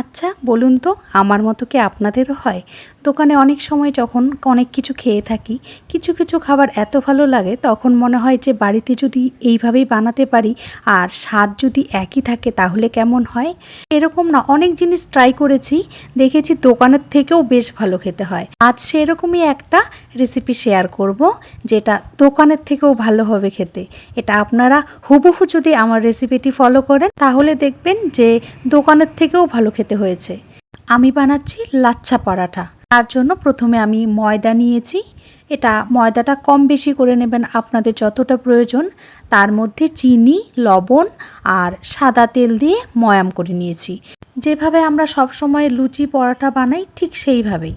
আচ্ছা বলুন তো, আমার মতো কি আপনাদেরও হয়? দোকানে অনেক সময় যখন অনেক কিছু খেয়ে থাকি, কিছু কিছু খাবার এত ভালো লাগে, তখন মনে হয় যে বাড়িতে যদি এইভাবেই বানাতে পারি আর স্বাদ যদি একই থাকে, তাহলে কেমন হয়? এরকম না, অনেক জিনিস ট্রাই করেছি, দেখেছি দোকানের থেকেও বেশ ভালো খেতে হয়। আজ সেরকমই একটা রেসিপি শেয়ার করব, যেটা দোকানের থেকেও ভালো হবে খেতে। এটা আপনারা হুবহু যদি আমার রেসিপিটি ফলো করেন, তাহলে দেখবেন যে দোকানের থেকেও ভালো খেতে হয়েছে। আমি বানাচ্ছি লাচ্ছা পরাঠা। তার জন্য প্রথমে আমি ময়দা নিয়েছি। এটা ময়দাটা কম বেশি করে নেবেন, আপনাদের যতটা প্রয়োজন। তার মধ্যে চিনি, লবণ আর সাদা তেল দিয়ে ময়াম করে নিয়েছি। যেভাবে আমরা সব সময় লুচি পরাঠা বানাই, ঠিক সেইভাবেই।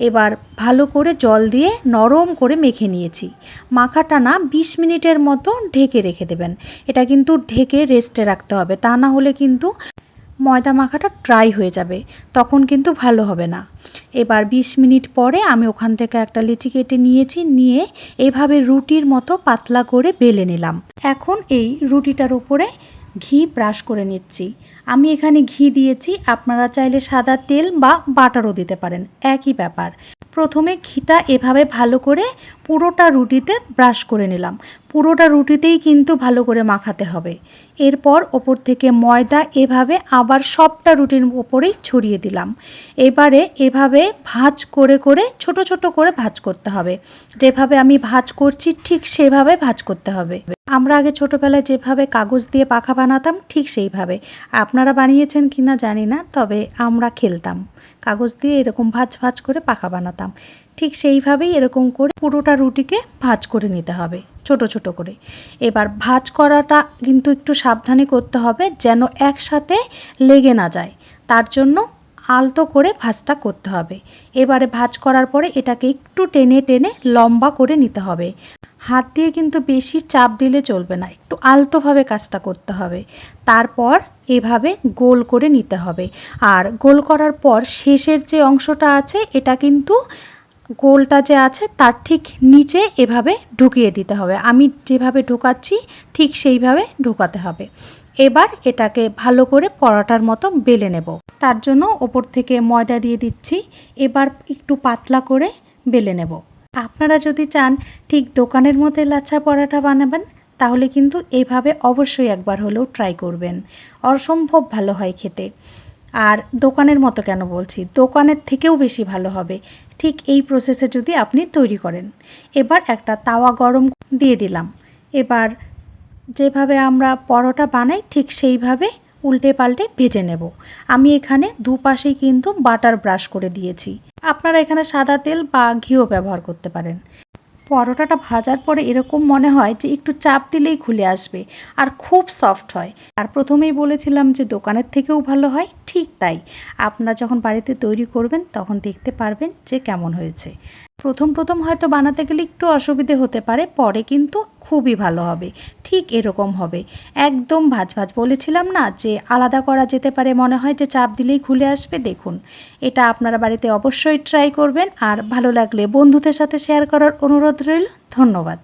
এবার ভালো করে জল দিয়ে নরম করে মেখে নিয়েছি। মাখাটা না বিশ মিনিটের মতো ঢেকে রেখে দেবেন। এটা কিন্তু ঢেকে রেস্টে রাখতে হবে। তা না হলে কিন্তু ময়দা মাখাটা ড্রাই হয়ে যাবে, তখন কিন্তু ভালো হবে না। এবার ২০ মিনিট পরে আমি ওখান থেকে একটা লিচি কেটে নিয়েছি, নিয়ে এভাবে রুটির মতো পাতলা করে বেলে নিলাম। এখন এই রুটিটার উপরে ঘি ব্রাশ করে নিচ্ছি। আমি এখানে ঘি দিয়েছি, আপনারা চাইলে সাদা তেল বা বাটারও দিতে পারেন, একই ব্যাপার। প্রথমে ঘিটা এভাবে ভালো করে পুরোটা রুটিতে ব্রাশ করে নিলাম। পুরোটা রুটিতেই কিন্তু ভালো করে মাখাতে হবে। এরপর ওপর থেকে ময়দা এভাবে আবার সবটা রুটির ওপরেই ছড়িয়ে দিলাম। এবারে এভাবে ভাজ করে করে, ছোট ছোট করে ভাজ করতে হবে। যেভাবে আমি ভাজ করছি, ঠিক সেভাবে ভাজ করতে হবে। আমরা আগে ছোটোবেলায় যেভাবে কাগজ দিয়ে পাখা বানাতাম, ঠিক সেইভাবে। আপনারা বানিয়েছেন কি না জানি না, তবে আমরা খেলতাম। কাগজ দিয়ে এরকম ভাজ ভাজ করে পাখা বানাতাম। ঠিক সেইভাবেই এরকম করে পুরোটা রুটিকে ভাজ করে নিতে হবে। ছোট ছোট করে। এবার ভাঁজ করাটা কিন্তু একটু সাবধানে করতে হবে যেন একসাথে লেগে না যায়। তার জন্য আলতো করে ভাজটা করতে হবে। এবারে ভাজ করার পরে এটাকে একটু টেনে টেনে লম্বা করে নিতে হবে। হাত দিয়ে কিন্তু বেশি চাপ দিলে চলবে না। একটু আলতোভাবে কাজটা করতে হবে। তারপর এভাবে গোল করে নিতে হবে। আর গোল করার পর শেষের যে অংশটা আছে, এটা কিন্তু গোলটা যে আছে তার ঠিক নিচে এভাবে ঢুকিয়ে দিতে হবে। আমি যেভাবে ঢোকাচ্ছি, ঠিক সেইভাবে ঢোকাতে হবে। এবার এটাকে ভালো করে পরোটার মতো বেলে নেব। তার জন্য ওপর থেকে ময়দা দিয়ে দিচ্ছি। এবার একটু পাতলা করে বেলে নেব। আপনারা যদি চান ঠিক দোকানের মধ্যে লাচ্ছা পরাঠা বানাবেন, তাহলে কিন্তু এইভাবে অবশ্যই একবার হলেও ট্রাই করবেন। অসম্ভব ভালো হয় খেতে। আর দোকানের মতো কেন বলছি? দোকানের থেকেও বেশি ভালো হবে। ঠিক এই প্রসেসে যদি আপনি তৈরি করেন। এবার একটা তাওয়া গরম দিয়ে দিলাম। এবার যেভাবে আমরা পরোটা বানাই, ঠিক সেইভাবে উল্টে পাল্টে ভেজে নেব। আমি এখানে দুপাশেই কিন্তু বাটার ব্রাশ করে দিয়েছি। আপনারা এখানে সাদা তেল বা ঘিও ব্যবহার করতে পারেন। পরোটাটা ভাজার পরে এরকম মনে হয় যে একটু চাপ দিলেই খুলে আসবে আর খুব সফট হয়। আর প্রথমেই বলেছিলাম যে দোকানের থেকেও ভালো হয়, ঠিক তাই। আপনারা যখন বাড়িতে তৈরি করবেন তখন দেখতে পারবেন যে কেমন হয়েছে। প্রথম প্রথম হয়তো বানাতে গেলে একটু অসুবিধে হতে পারে, পরে কিন্তু খুবই ভালো হবে। ঠিক এরকম হবে। একদম ভাজ ভাজ বলেছিলাম না যে আলাদা করা যেতে পারে, মনে হয় যে চাপ দিলেই খুলে আসবে, দেখুন। এটা আপনারা বাড়িতে অবশ্যই ট্রাই করবেন। আর ভালো লাগলে বন্ধুদের সাথে শেয়ার করার অনুরোধ রইল। ধন্যবাদ।